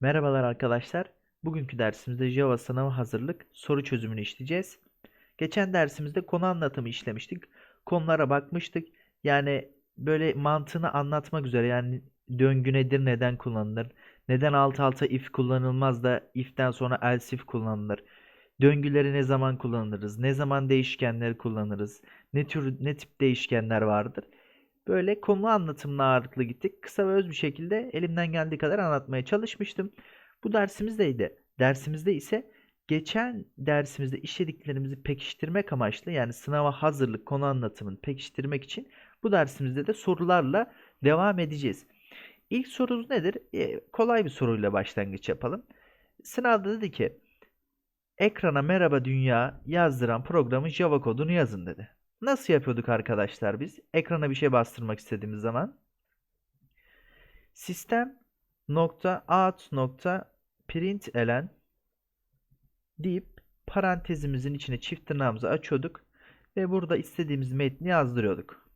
Merhabalar arkadaşlar. Bugünkü dersimizde Java sınavı hazırlık soru çözümünü işleyeceğiz. Geçen dersimizde konu anlatımı işlemiştik. Konulara bakmıştık. Yani böyle mantığını anlatmak üzere yani döngü nedir, neden kullanılır, neden alt alta if kullanılmaz da if'ten sonra else if kullanılır, döngüleri ne zaman kullanırız, ne zaman değişkenleri kullanırız, ne tür ne tip değişkenler vardır. Böyle konu anlatımına ağırlıklı gittik. Kısa ve öz bir şekilde elimden geldiği kadar anlatmaya çalışmıştım. Bu dersimizdeydi. Dersimizde ise geçen dersimizde işlediklerimizi pekiştirmek amaçlı yani sınava hazırlık konu anlatımını pekiştirmek için bu dersimizde de sorularla devam edeceğiz. İlk sorumuz nedir? E, kolay bir soruyla başlangıç yapalım. Sınavda dedi ki ekrana merhaba dünya yazdıran programın Java kodunu yazın dedi. Nasıl yapıyorduk arkadaşlar biz? Ekrana bir şey bastırmak istediğimiz zaman sistem nokta out nokta println deyip parantezimizin içine çift tırnağımızı açıyorduk ve burada istediğimiz metni yazdırıyorduk.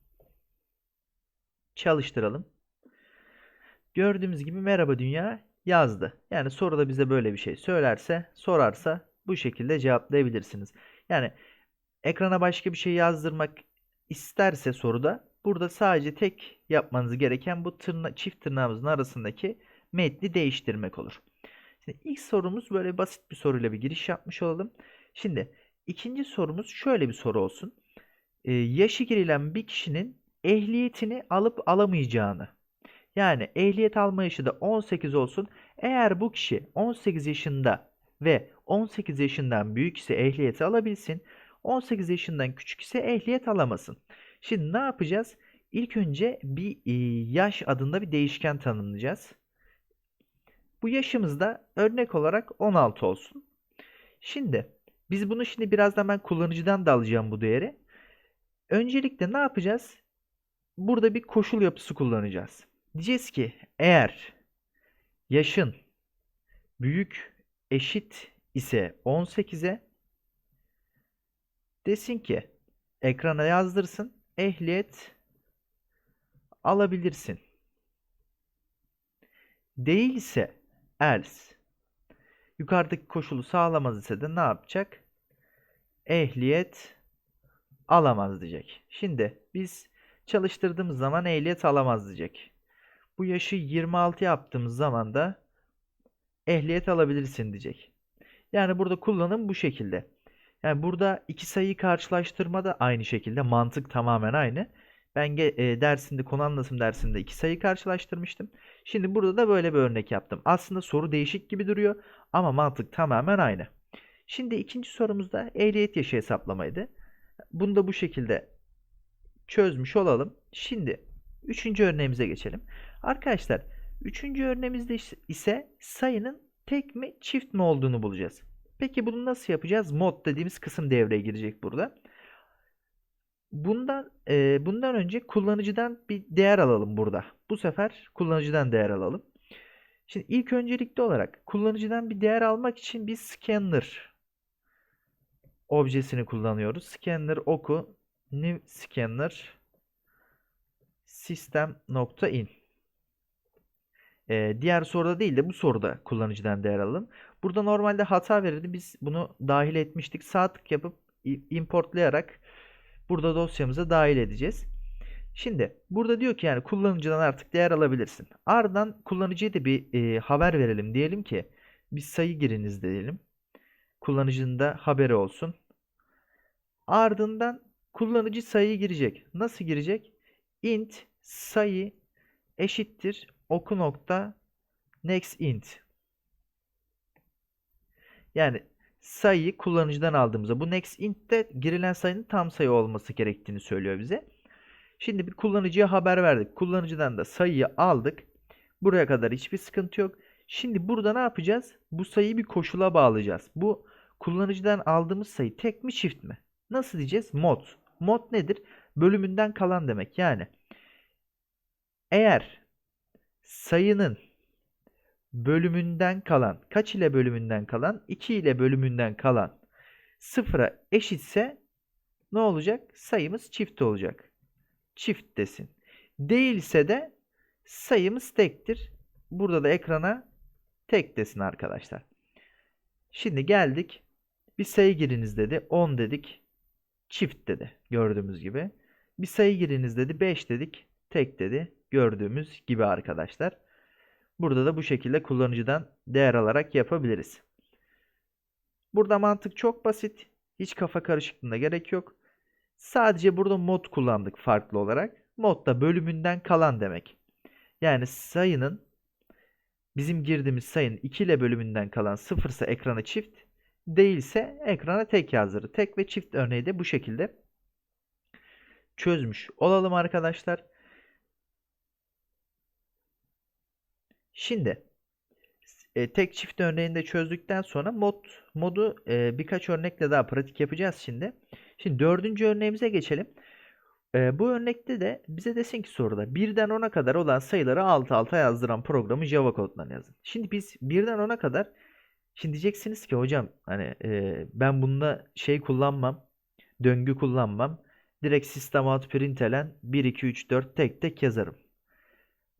Çalıştıralım. Gördüğümüz gibi merhaba dünya yazdı. Yani soruda bize böyle bir şey söylerse, sorarsa bu şekilde cevaplayabilirsiniz. Yani ekrana başka bir şey yazdırmak isterse soruda burada sadece tek yapmanız gereken bu tırna çift tırnağımızın arasındaki metni değiştirmek olur. Şimdi ilk sorumuz böyle basit bir soruyla bir giriş yapmış olalım. Şimdi ikinci sorumuz şöyle bir soru olsun. Ee, yaşı girilen bir kişinin ehliyetini alıp alamayacağını yani ehliyet alma yaşı da 18 olsun. Eğer bu kişi 18 yaşında ve 18 yaşından büyük ise ehliyeti alabilsin. 18 yaşından küçük ise ehliyet alamasın. Şimdi ne yapacağız? İlk önce bir e, yaş adında bir değişken tanımlayacağız. Bu yaşımız da örnek olarak 16 olsun. Şimdi biz bunu şimdi birazdan ben kullanıcıdan da alacağım bu değeri. Öncelikle ne yapacağız? Burada bir koşul yapısı kullanacağız. Diyeceğiz ki eğer yaşın büyük eşit ise 18'e desin ki ekrana yazdırsın ehliyet alabilirsin. Değilse else yukarıdaki koşulu sağlamaz ise de ne yapacak? Ehliyet alamaz diyecek. Şimdi biz çalıştırdığımız zaman ehliyet alamaz diyecek. Bu yaşı 26 yaptığımız zaman da ehliyet alabilirsin diyecek. Yani burada kullanım bu şekilde. Yani burada iki sayıyı karşılaştırma da aynı şekilde. Mantık tamamen aynı. Ben e, dersinde konu anlatım dersinde iki sayı karşılaştırmıştım. Şimdi burada da böyle bir örnek yaptım. Aslında soru değişik gibi duruyor ama mantık tamamen aynı. Şimdi ikinci sorumuzda ehliyet yaşı hesaplamaydı. Bunu da bu şekilde çözmüş olalım. Şimdi üçüncü örneğimize geçelim. Arkadaşlar üçüncü örneğimizde ise sayının tek mi çift mi olduğunu bulacağız. Peki bunu nasıl yapacağız? Mod dediğimiz kısım devreye girecek burada. Bundan e, bundan önce kullanıcıdan bir değer alalım burada. Bu sefer kullanıcıdan değer alalım. Şimdi ilk öncelikli olarak kullanıcıdan bir değer almak için bir scanner objesini kullanıyoruz. Scanner oku new scanner system.in ee, diğer soruda değil de bu soruda kullanıcıdan değer alalım. Burada normalde hata verirdi. Biz bunu dahil etmiştik. Sağ tık yapıp importlayarak burada dosyamıza dahil edeceğiz. Şimdi burada diyor ki yani kullanıcıdan artık değer alabilirsin. Ardından kullanıcıya da bir e, haber verelim. Diyelim ki bir sayı giriniz diyelim. Kullanıcının da haberi olsun. Ardından kullanıcı sayıyı girecek. Nasıl girecek? int sayı eşittir oku nokta next int. Yani sayıyı kullanıcıdan aldığımızda bu next int de girilen sayının tam sayı olması gerektiğini söylüyor bize. Şimdi bir kullanıcıya haber verdik. Kullanıcıdan da sayıyı aldık. Buraya kadar hiçbir sıkıntı yok. Şimdi burada ne yapacağız? Bu sayıyı bir koşula bağlayacağız. Bu kullanıcıdan aldığımız sayı tek mi çift mi? Nasıl diyeceğiz? Mod. Mod nedir? Bölümünden kalan demek. Yani eğer sayının bölümünden kalan kaç ile bölümünden kalan 2 ile bölümünden kalan sıfıra eşitse ne olacak? Sayımız çift olacak. Çift desin. Değilse de sayımız tektir. Burada da ekrana tek desin arkadaşlar. Şimdi geldik. Bir sayı giriniz dedi. 10 dedik. Çift dedi. Gördüğümüz gibi. Bir sayı giriniz dedi. 5 dedik. Tek dedi. Gördüğümüz gibi arkadaşlar. Burada da bu şekilde kullanıcıdan değer alarak yapabiliriz. Burada mantık çok basit. Hiç kafa karışıklığına gerek yok. Sadece burada mod kullandık farklı olarak. Mod da bölümünden kalan demek. Yani sayının bizim girdiğimiz sayının 2 ile bölümünden kalan sıfırsa ekrana çift, değilse ekrana tek yazdırır. Tek ve çift örneği de bu şekilde çözmüş olalım arkadaşlar. Şimdi e, tek çift örneğinde çözdükten sonra mod modu e, birkaç örnekle daha pratik yapacağız şimdi. Şimdi dördüncü örneğimize geçelim. E, bu örnekte de bize desin ki soruda birden 10'a kadar olan sayıları alt alta yazdıran programı Java kodundan yazın. Şimdi biz birden 10'a kadar şimdi diyeceksiniz ki hocam hani e, ben bunda şey kullanmam döngü kullanmam. Direkt system out println 1 2 3 4 tek tek yazarım.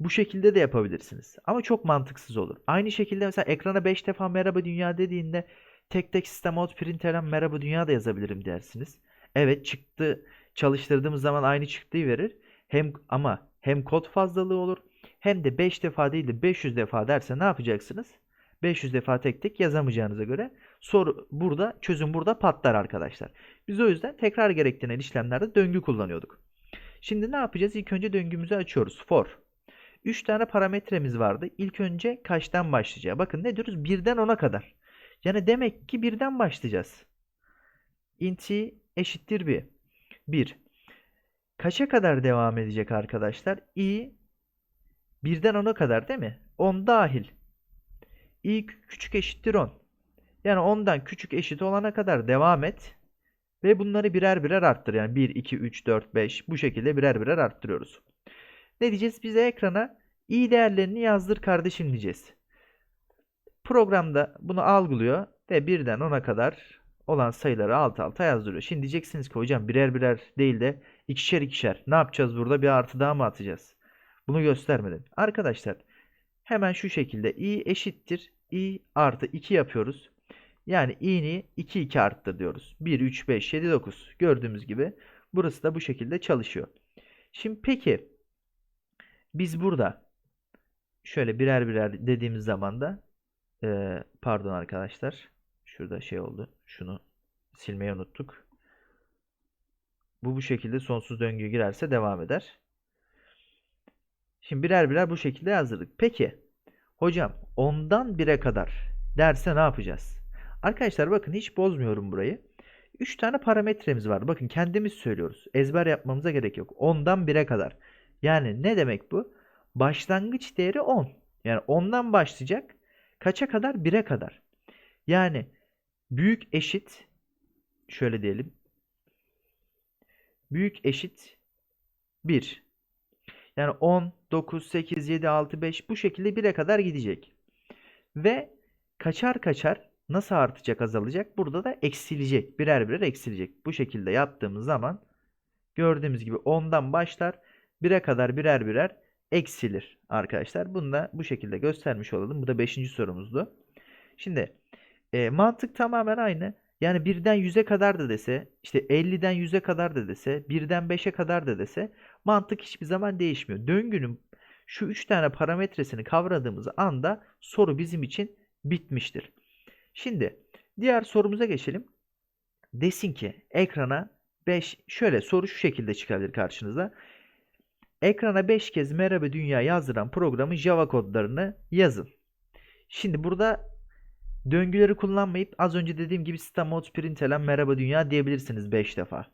Bu şekilde de yapabilirsiniz. Ama çok mantıksız olur. Aynı şekilde mesela ekrana 5 defa merhaba dünya dediğinde tek tek sistem out println merhaba dünya da yazabilirim dersiniz. Evet çıktı çalıştırdığımız zaman aynı çıktığı verir. Hem ama hem kod fazlalığı olur hem de 5 defa değil de 500 defa derse ne yapacaksınız? 500 defa tek tek yazamayacağınıza göre soru burada çözüm burada patlar arkadaşlar. Biz o yüzden tekrar gerektiren işlemlerde döngü kullanıyorduk. Şimdi ne yapacağız? İlk önce döngümüzü açıyoruz. For 3 tane parametremiz vardı. İlk önce kaçtan başlayacağız? Bakın ne diyoruz? 1'den 10'a kadar. Yani demek ki 1'den başlayacağız. int i eşittir 1. 1. Kaça kadar devam edecek arkadaşlar? i 1'den 10'a kadar değil mi? 10 dahil. i küçük eşittir 10. Yani 10'dan küçük eşit olana kadar devam et. Ve bunları birer birer arttır. Yani 1, 2, 3, 4, 5 bu şekilde birer birer arttırıyoruz. Ne diyeceğiz? Bize ekrana i değerlerini yazdır kardeşim diyeceğiz. Programda bunu algılıyor ve birden 10'a kadar olan sayıları alt alta yazdırıyor. Şimdi diyeceksiniz ki hocam birer birer değil de ikişer ikişer. Ne yapacağız burada? Bir artı daha mı atacağız? Bunu göstermedim. Arkadaşlar hemen şu şekilde i eşittir i artı 2 yapıyoruz. Yani i'ni 2 2 arttır diyoruz. 1 3 5 7 9 gördüğümüz gibi burası da bu şekilde çalışıyor. Şimdi peki biz burada şöyle birer birer dediğimiz zaman da e, pardon arkadaşlar. Şurada şey oldu. Şunu silmeyi unuttuk. Bu bu şekilde sonsuz döngüye girerse devam eder. Şimdi birer birer bu şekilde yazdırdık. Peki hocam ondan 1'e kadar derse ne yapacağız? Arkadaşlar bakın hiç bozmuyorum burayı. 3 tane parametremiz var. Bakın kendimiz söylüyoruz. Ezber yapmamıza gerek yok. Ondan 1'e kadar. Yani ne demek bu? Başlangıç değeri 10. Yani 10'dan başlayacak. Kaça kadar? 1'e kadar. Yani büyük eşit şöyle diyelim. Büyük eşit 1. Yani 10, 9, 8, 7, 6, 5 bu şekilde 1'e kadar gidecek. Ve kaçar kaçar nasıl artacak azalacak? Burada da eksilecek. Birer birer eksilecek. Bu şekilde yaptığımız zaman gördüğümüz gibi 10'dan başlar 1'e kadar birer birer eksilir arkadaşlar. Bunu da bu şekilde göstermiş olalım. Bu da 5. sorumuzdu. Şimdi e, mantık tamamen aynı. Yani 1'den 100'e kadar da dese, işte 50'den 100'e kadar da dese, 1'den 5'e kadar da dese mantık hiçbir zaman değişmiyor. Döngünün şu 3 tane parametresini kavradığımız anda soru bizim için bitmiştir. Şimdi diğer sorumuza geçelim. Desin ki ekrana 5 şöyle soru şu şekilde çıkabilir karşınıza. Ekrana 5 kez merhaba dünya yazdıran programın Java kodlarını yazın. Şimdi burada döngüleri kullanmayıp az önce dediğim gibi system out println merhaba dünya diyebilirsiniz 5 defa.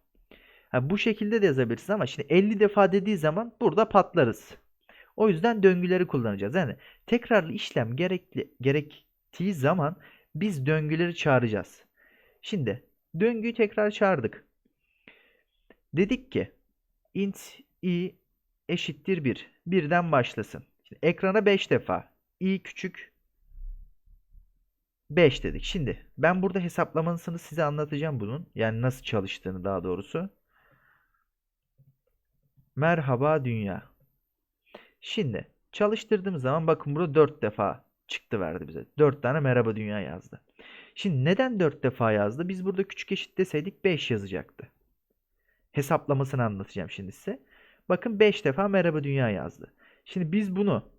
Ha, bu şekilde de yazabilirsiniz ama şimdi 50 defa dediği zaman burada patlarız. O yüzden döngüleri kullanacağız. Yani tekrarlı işlem gerekli, gerektiği zaman biz döngüleri çağıracağız. Şimdi döngüyü tekrar çağırdık. Dedik ki int i eşittir 1. 1'den başlasın. Şimdi ekrana 5 defa. i küçük 5 dedik. Şimdi ben burada hesaplamasını size anlatacağım bunun. Yani nasıl çalıştığını daha doğrusu. Merhaba dünya. Şimdi çalıştırdığım zaman bakın burada 4 defa çıktı verdi bize. 4 tane merhaba dünya yazdı. Şimdi neden 4 defa yazdı? Biz burada küçük eşit deseydik 5 yazacaktı. Hesaplamasını anlatacağım şimdi size. Bakın 5 defa merhaba dünya yazdı. Şimdi biz bunu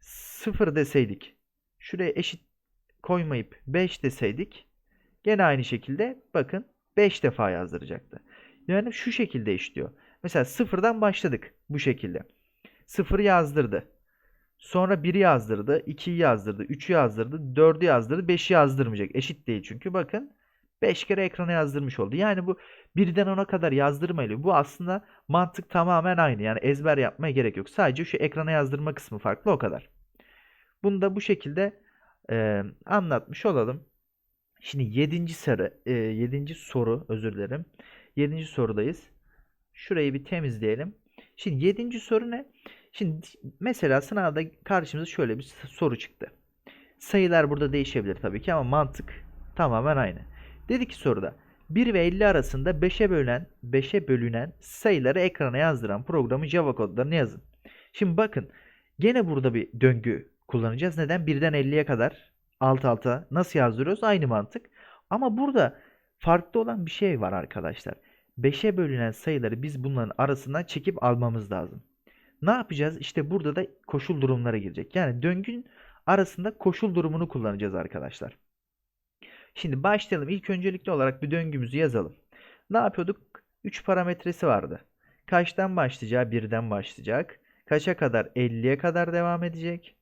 0 deseydik şuraya eşit koymayıp 5 deseydik gene aynı şekilde bakın 5 defa yazdıracaktı. Yani şu şekilde işliyor. Mesela sıfırdan başladık bu şekilde. 0 yazdırdı. Sonra 1'i yazdırdı, 2'yi yazdırdı, 3'ü yazdırdı, 4'ü yazdırdı, 5'i yazdırmayacak. Eşit değil çünkü bakın 5 kere ekrana yazdırmış oldu. Yani bu birden 10'a kadar yazdırmayla bu aslında mantık tamamen aynı. Yani ezber yapmaya gerek yok. Sadece şu ekrana yazdırma kısmı farklı o kadar. Bunu da bu şekilde e, anlatmış olalım. Şimdi 7. sarı, e, 7. soru özür dilerim. 7. sorudayız. Şurayı bir temizleyelim. Şimdi 7. soru ne? Şimdi mesela sınavda karşımıza şöyle bir soru çıktı. Sayılar burada değişebilir tabii ki ama mantık tamamen aynı. Dedi ki soruda 1 ve 50 arasında 5'e bölen 5'e bölünen sayıları ekrana yazdıran programın Java kodlarını yazın. Şimdi bakın gene burada bir döngü kullanacağız. Neden? 1'den 50'ye kadar alt alta nasıl yazdırıyoruz? Aynı mantık. Ama burada farklı olan bir şey var arkadaşlar. 5'e bölünen sayıları biz bunların arasından çekip almamız lazım. Ne yapacağız? İşte burada da koşul durumlara girecek. Yani döngün arasında koşul durumunu kullanacağız arkadaşlar. Şimdi başlayalım. İlk öncelikli olarak bir döngümüzü yazalım. Ne yapıyorduk? 3 parametresi vardı. Kaçtan başlayacağı? Birden başlayacak. Kaça kadar? 50'ye kadar devam edecek.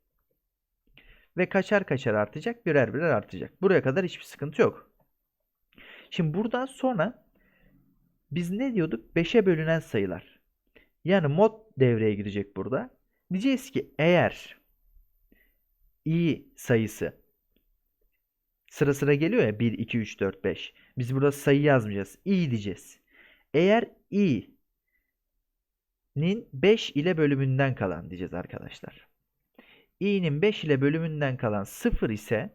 Ve kaçar kaçar artacak? Birer birer artacak. Buraya kadar hiçbir sıkıntı yok. Şimdi buradan sonra biz ne diyorduk? 5'e bölünen sayılar. Yani mod devreye girecek burada. Diyeceğiz ki eğer i sayısı sıra sıra geliyor ya 1, 2, 3, 4, 5. Biz burada sayı yazmayacağız. i diyeceğiz. Eğer i'nin 5 ile bölümünden kalan diyeceğiz arkadaşlar. i'nin 5 ile bölümünden kalan 0 ise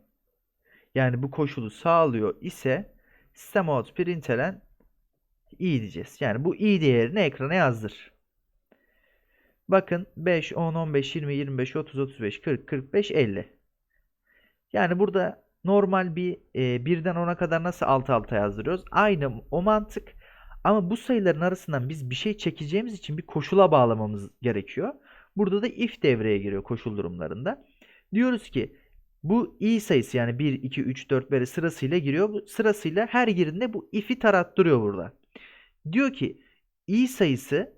yani bu koşulu sağlıyor ise sistem out println i diyeceğiz. Yani bu i değerini ekrana yazdır. Bakın 5, 10, 15, 20, 25, 30, 35, 40, 45, 50. Yani burada normal bir e, birden 10'a kadar nasıl alt alta yazdırıyoruz? Aynı o mantık. Ama bu sayıların arasından biz bir şey çekeceğimiz için bir koşula bağlamamız gerekiyor. Burada da if devreye giriyor koşul durumlarında. Diyoruz ki bu i sayısı yani 1, 2, 3, 4 böyle sırasıyla giriyor. Bu sırasıyla her girinde bu if'i tarattırıyor burada. Diyor ki i sayısı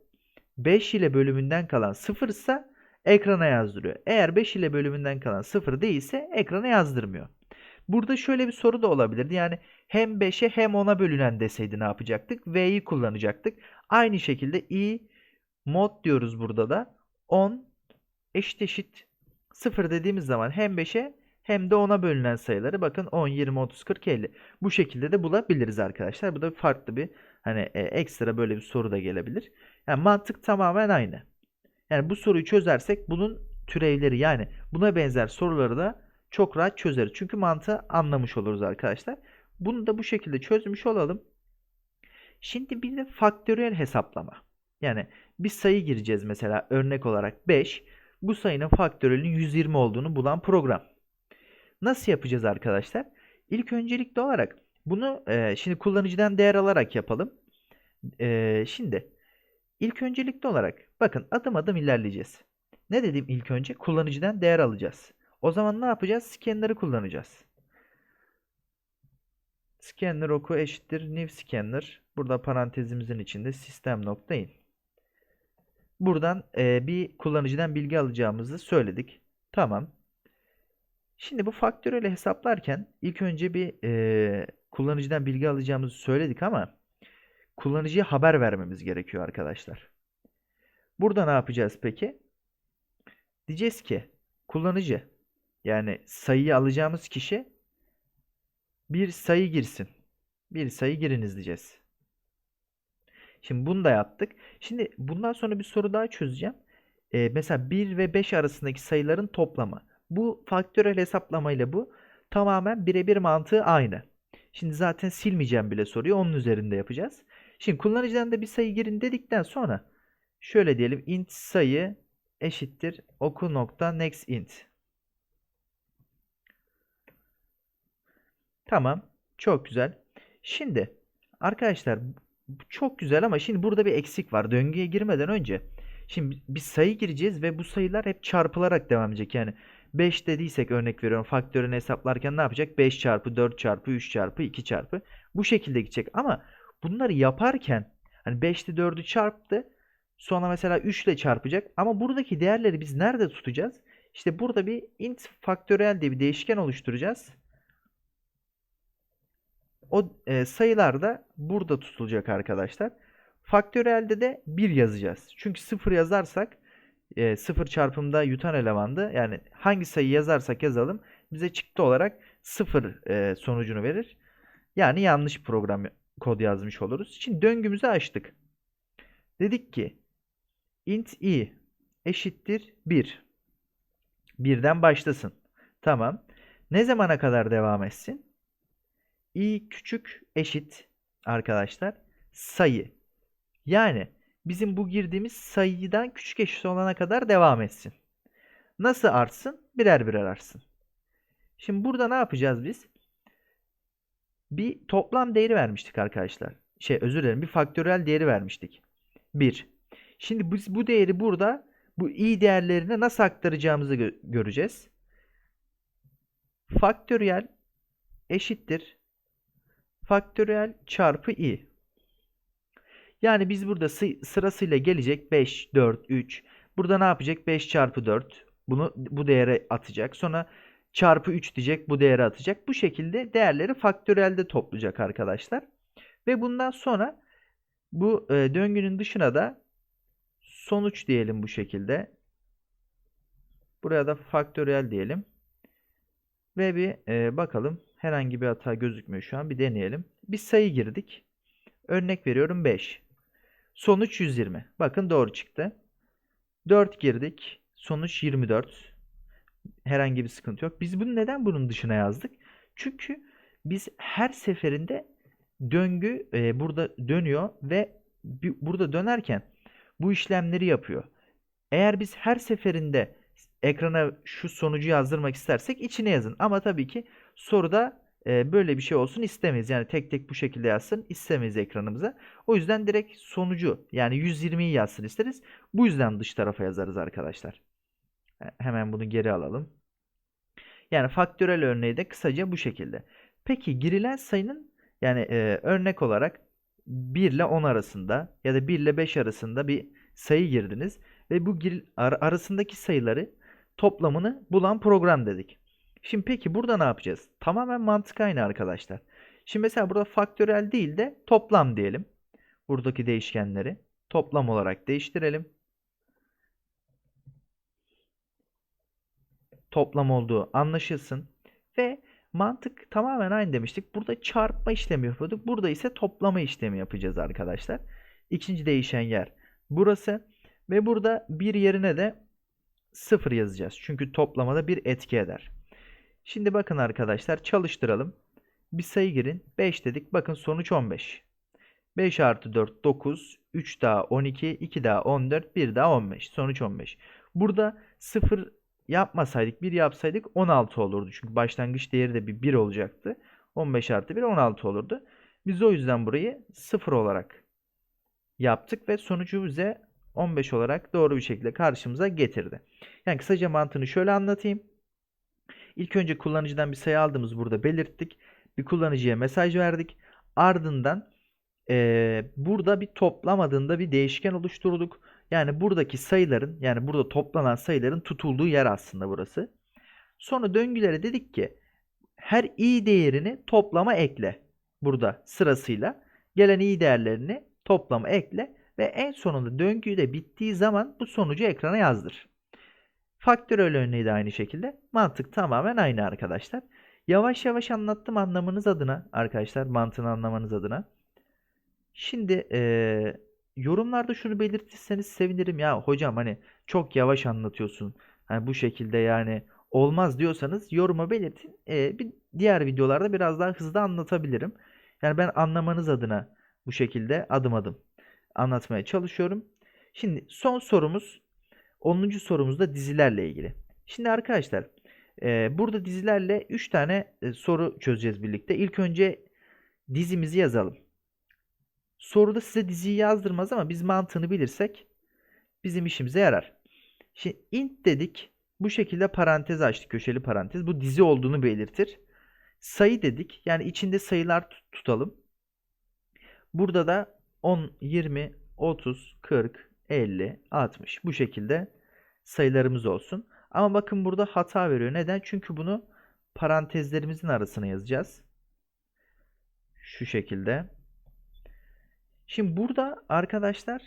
5 ile bölümünden kalan 0 ise ekrana yazdırıyor. Eğer 5 ile bölümünden kalan 0 değilse ekrana yazdırmıyor. Burada şöyle bir soru da olabilirdi. Yani hem 5'e hem 10'a bölünen deseydi ne yapacaktık? V'yi kullanacaktık. Aynı şekilde i mod diyoruz burada da. 10 eşit eşit 0 dediğimiz zaman hem 5'e hem de 10'a bölünen sayıları bakın 10, 20, 30, 40, 50. Bu şekilde de bulabiliriz arkadaşlar. Bu da farklı bir hani e, ekstra böyle bir soru da gelebilir. Yani mantık tamamen aynı. Yani bu soruyu çözersek bunun türevleri yani buna benzer soruları da çok rahat çözeriz. Çünkü mantığı anlamış oluruz arkadaşlar. Bunu da bu şekilde çözmüş olalım. Şimdi bir de faktöriyel hesaplama. Yani bir sayı gireceğiz mesela örnek olarak 5. Bu sayının faktöriyelinin 120 olduğunu bulan program. Nasıl yapacağız arkadaşlar? İlk öncelikli olarak bunu e, şimdi kullanıcıdan değer alarak yapalım. E, şimdi ilk öncelikli olarak bakın adım adım ilerleyeceğiz. Ne dedim ilk önce? Kullanıcıdan değer alacağız. O zaman ne yapacağız? Scanner'ı kullanacağız. Scanner oku eşittir new scanner. Burada parantezimizin içinde sistem nokta in. Buradan e, bir kullanıcıdan bilgi alacağımızı söyledik. Tamam. Şimdi bu faktöriyel hesaplarken ilk önce bir e, kullanıcıdan bilgi alacağımızı söyledik ama kullanıcıya haber vermemiz gerekiyor arkadaşlar. Burada ne yapacağız peki? Diyeceğiz ki kullanıcı yani sayıyı alacağımız kişi bir sayı girsin. Bir sayı giriniz diyeceğiz. Şimdi bunu da yaptık. Şimdi bundan sonra bir soru daha çözeceğim. Ee, mesela 1 ve 5 arasındaki sayıların toplamı. Bu faktörel hesaplamayla bu tamamen birebir mantığı aynı. Şimdi zaten silmeyeceğim bile soruyu. Onun üzerinde yapacağız. Şimdi kullanıcıdan da bir sayı girin dedikten sonra şöyle diyelim int sayı eşittir oku nokta next int. Tamam. Çok güzel. Şimdi arkadaşlar çok güzel ama şimdi burada bir eksik var. Döngüye girmeden önce şimdi bir sayı gireceğiz ve bu sayılar hep çarpılarak devam edecek. Yani 5 dediysek örnek veriyorum faktörünü hesaplarken ne yapacak? 5 çarpı 4 çarpı 3 çarpı 2 çarpı bu şekilde gidecek. Ama bunları yaparken hani 5'te 4'ü çarptı. Sonra mesela 3 ile çarpacak. Ama buradaki değerleri biz nerede tutacağız? İşte burada bir int faktöriyel diye bir değişken oluşturacağız. O e, sayılar da burada tutulacak arkadaşlar. Faktöriyelde de 1 yazacağız. Çünkü 0 yazarsak e, 0 çarpımda yutan elemandı. Yani hangi sayı yazarsak yazalım bize çıktı olarak 0 e, sonucunu verir. Yani yanlış program kod yazmış oluruz. Şimdi döngümüzü açtık. Dedik ki int i eşittir 1. Birden başlasın. Tamam. Ne zamana kadar devam etsin? İ küçük eşit arkadaşlar sayı. Yani bizim bu girdiğimiz sayıdan küçük eşit olana kadar devam etsin. Nasıl artsın? Birer birer artsın. Şimdi burada ne yapacağız biz? Bir toplam değeri vermiştik arkadaşlar. Şey özür dilerim bir faktöriyel değeri vermiştik. 1. Şimdi biz bu değeri burada bu i değerlerine nasıl aktaracağımızı gö göreceğiz. Faktöriyel eşittir faktöriyel çarpı i. Yani biz burada sırasıyla gelecek 5, 4, 3. Burada ne yapacak? 5 çarpı 4. Bunu bu değere atacak. Sonra çarpı 3 diyecek. Bu değere atacak. Bu şekilde değerleri faktöriyelde toplayacak arkadaşlar. Ve bundan sonra bu e, döngünün dışına da sonuç diyelim bu şekilde. Buraya da faktöriyel diyelim. Ve bir e, bakalım. Herhangi bir hata gözükmüyor şu an. Bir deneyelim. Bir sayı girdik. Örnek veriyorum 5. Sonuç 120. Bakın doğru çıktı. 4 girdik. Sonuç 24. Herhangi bir sıkıntı yok. Biz bunu neden bunun dışına yazdık? Çünkü biz her seferinde döngü e, burada dönüyor ve bir, burada dönerken bu işlemleri yapıyor. Eğer biz her seferinde ekrana şu sonucu yazdırmak istersek içine yazın. Ama tabii ki soruda e, böyle bir şey olsun istemeyiz. Yani tek tek bu şekilde yazsın istemeyiz ekranımıza. O yüzden direkt sonucu yani 120'yi yazsın isteriz. Bu yüzden dış tarafa yazarız arkadaşlar. Hemen bunu geri alalım. Yani faktörel örneği de kısaca bu şekilde. Peki girilen sayının yani e, örnek olarak 1 ile 10 arasında ya da 1 ile 5 arasında bir sayı girdiniz ve bu gir, ar arasındaki sayıları toplamını bulan program dedik. Şimdi peki burada ne yapacağız? Tamamen mantık aynı arkadaşlar. Şimdi mesela burada faktörel değil de toplam diyelim. Buradaki değişkenleri toplam olarak değiştirelim. Toplam olduğu anlaşılsın. Ve mantık tamamen aynı demiştik. Burada çarpma işlemi yapıyorduk. Burada ise toplama işlemi yapacağız arkadaşlar. İkinci değişen yer burası. Ve burada bir yerine de 0 yazacağız. Çünkü toplamada bir etki eder. Şimdi bakın arkadaşlar çalıştıralım. Bir sayı girin. 5 dedik. Bakın sonuç 15. 5 artı 4 9. 3 daha 12. 2 daha 14. 1 daha 15. Sonuç 15. Burada 0 yapmasaydık 1 yapsaydık 16 olurdu. Çünkü başlangıç değeri de bir 1 olacaktı. 15 artı 1 16 olurdu. Biz o yüzden burayı 0 olarak yaptık ve sonucu bize 15 olarak doğru bir şekilde karşımıza getirdi. Yani kısaca mantığını şöyle anlatayım. İlk önce kullanıcıdan bir sayı aldığımız burada belirttik. Bir kullanıcıya mesaj verdik. Ardından e, burada bir toplam adında bir değişken oluşturduk. Yani buradaki sayıların yani burada toplanan sayıların tutulduğu yer aslında burası. Sonra döngülere dedik ki her i değerini toplama ekle. Burada sırasıyla gelen i değerlerini toplama ekle ve en sonunda döngüyü de bittiği zaman bu sonucu ekrana yazdır. Faktörel örneği de aynı şekilde. Mantık tamamen aynı arkadaşlar. Yavaş yavaş anlattım anlamanız adına arkadaşlar. Mantığını anlamanız adına. Şimdi e, yorumlarda şunu belirtirseniz sevinirim. Ya hocam hani çok yavaş anlatıyorsun. Hani bu şekilde yani olmaz diyorsanız yoruma belirtin. E, bir diğer videolarda biraz daha hızlı anlatabilirim. Yani ben anlamanız adına bu şekilde adım adım anlatmaya çalışıyorum. Şimdi son sorumuz 10. sorumuz da dizilerle ilgili. Şimdi arkadaşlar Ee, burada dizilerle 3 tane e, soru çözeceğiz birlikte. İlk önce dizimizi yazalım. Soruda size diziyi yazdırmaz ama biz mantığını bilirsek bizim işimize yarar. Şimdi int dedik. Bu şekilde parantez açtık. Köşeli parantez. Bu dizi olduğunu belirtir. Sayı dedik. Yani içinde sayılar tut- tutalım. Burada da 10, 20, 30, 40, 50, 60 bu şekilde sayılarımız olsun. Ama bakın burada hata veriyor. Neden? Çünkü bunu parantezlerimizin arasına yazacağız. Şu şekilde. Şimdi burada arkadaşlar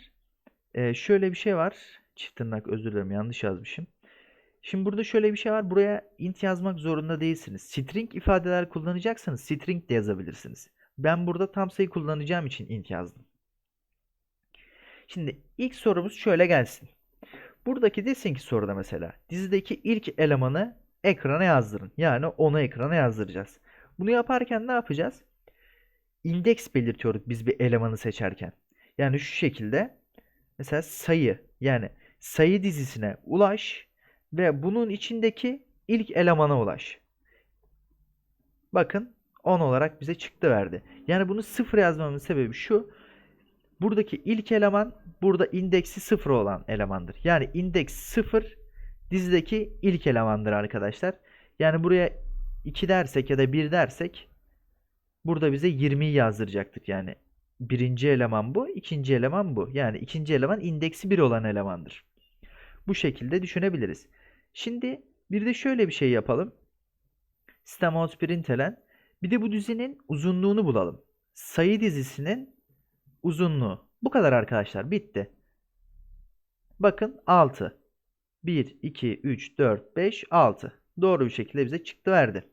e, şöyle bir şey var. Çift tırnak özür dilerim yanlış yazmışım. Şimdi burada şöyle bir şey var. Buraya int yazmak zorunda değilsiniz. String ifadeler kullanacaksanız string de yazabilirsiniz. Ben burada tam sayı kullanacağım için int yazdım. Şimdi ilk sorumuz şöyle gelsin. Buradaki desin ki soruda mesela dizideki ilk elemanı ekrana yazdırın. Yani onu ekrana yazdıracağız. Bunu yaparken ne yapacağız? İndeks belirtiyoruz biz bir elemanı seçerken. Yani şu şekilde mesela sayı yani sayı dizisine ulaş ve bunun içindeki ilk elemana ulaş. Bakın 10 olarak bize çıktı verdi. Yani bunu sıfır yazmamın sebebi şu. Buradaki ilk eleman burada indeksi sıfır olan elemandır. Yani indeks sıfır dizideki ilk elemandır arkadaşlar. Yani buraya 2 dersek ya da 1 dersek burada bize 20'yi yazdıracaktır. Yani birinci eleman bu, ikinci eleman bu. Yani ikinci eleman indeksi 1 olan elemandır. Bu şekilde düşünebiliriz. Şimdi bir de şöyle bir şey yapalım. System out printelen bir de bu dizinin uzunluğunu bulalım. Sayı dizisinin uzunluğu. Bu kadar arkadaşlar. Bitti. Bakın 6. 1, 2, 3, 4, 5, 6. Doğru bir şekilde bize çıktı verdi.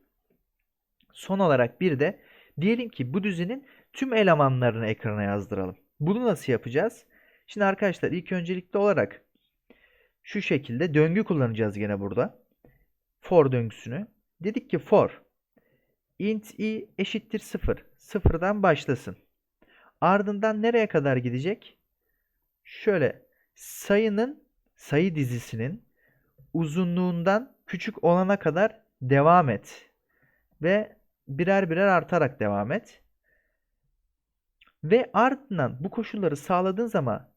Son olarak bir de diyelim ki bu dizinin tüm elemanlarını ekrana yazdıralım. Bunu nasıl yapacağız? Şimdi arkadaşlar ilk öncelikli olarak şu şekilde döngü kullanacağız gene burada. For döngüsünü. Dedik ki for int i eşittir 0. Sıfırdan başlasın. Ardından nereye kadar gidecek? Şöyle sayının sayı dizisinin uzunluğundan küçük olana kadar devam et. Ve birer birer artarak devam et. Ve ardından bu koşulları sağladığın zaman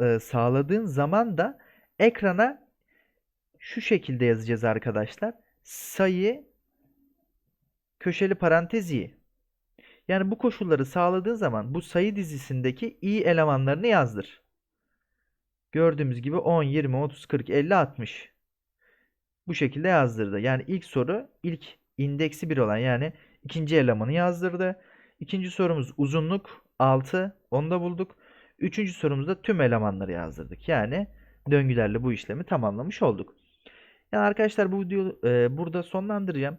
e, sağladığın zaman da ekrana şu şekilde yazacağız arkadaşlar. Sayı köşeli parantez i. Yani bu koşulları sağladığın zaman bu sayı dizisindeki i elemanlarını yazdır. Gördüğümüz gibi 10, 20, 30, 40, 50, 60. Bu şekilde yazdırdı. Yani ilk soru ilk indeksi 1 olan yani ikinci elemanı yazdırdı. İkinci sorumuz uzunluk 6. Onu da bulduk. Üçüncü sorumuzda tüm elemanları yazdırdık. Yani döngülerle bu işlemi tamamlamış olduk. Yani arkadaşlar bu video e, burada sonlandıracağım.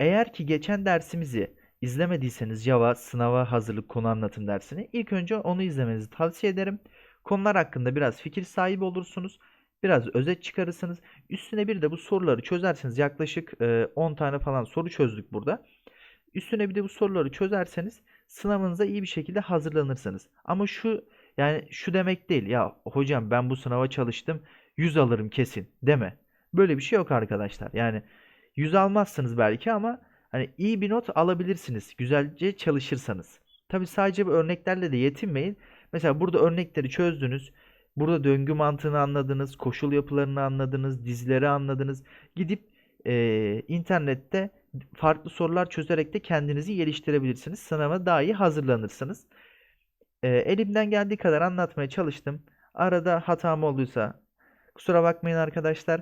Eğer ki geçen dersimizi izlemediyseniz Java sınava hazırlık konu anlatım dersini ilk önce onu izlemenizi tavsiye ederim. Konular hakkında biraz fikir sahibi olursunuz. Biraz özet çıkarırsınız. Üstüne bir de bu soruları çözerseniz yaklaşık e, 10 tane falan soru çözdük burada. Üstüne bir de bu soruları çözerseniz sınavınıza iyi bir şekilde hazırlanırsınız. Ama şu yani şu demek değil ya hocam ben bu sınava çalıştım 100 alırım kesin deme. Böyle bir şey yok arkadaşlar. Yani 100 almazsınız belki ama hani iyi bir not alabilirsiniz güzelce çalışırsanız. Tabi sadece bu örneklerle de yetinmeyin. Mesela burada örnekleri çözdünüz. Burada döngü mantığını anladınız, koşul yapılarını anladınız, dizileri anladınız. Gidip e, internette farklı sorular çözerek de kendinizi geliştirebilirsiniz. Sınava daha iyi hazırlanırsınız. E, elimden geldiği kadar anlatmaya çalıştım. Arada hatam olduysa kusura bakmayın arkadaşlar.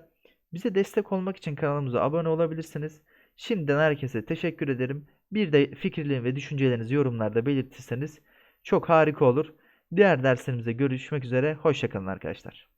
Bize destek olmak için kanalımıza abone olabilirsiniz. Şimdiden herkese teşekkür ederim. Bir de fikirlerinizi ve düşüncelerinizi yorumlarda belirtirseniz çok harika olur. Diğer derslerimize görüşmek üzere. Hoşçakalın arkadaşlar.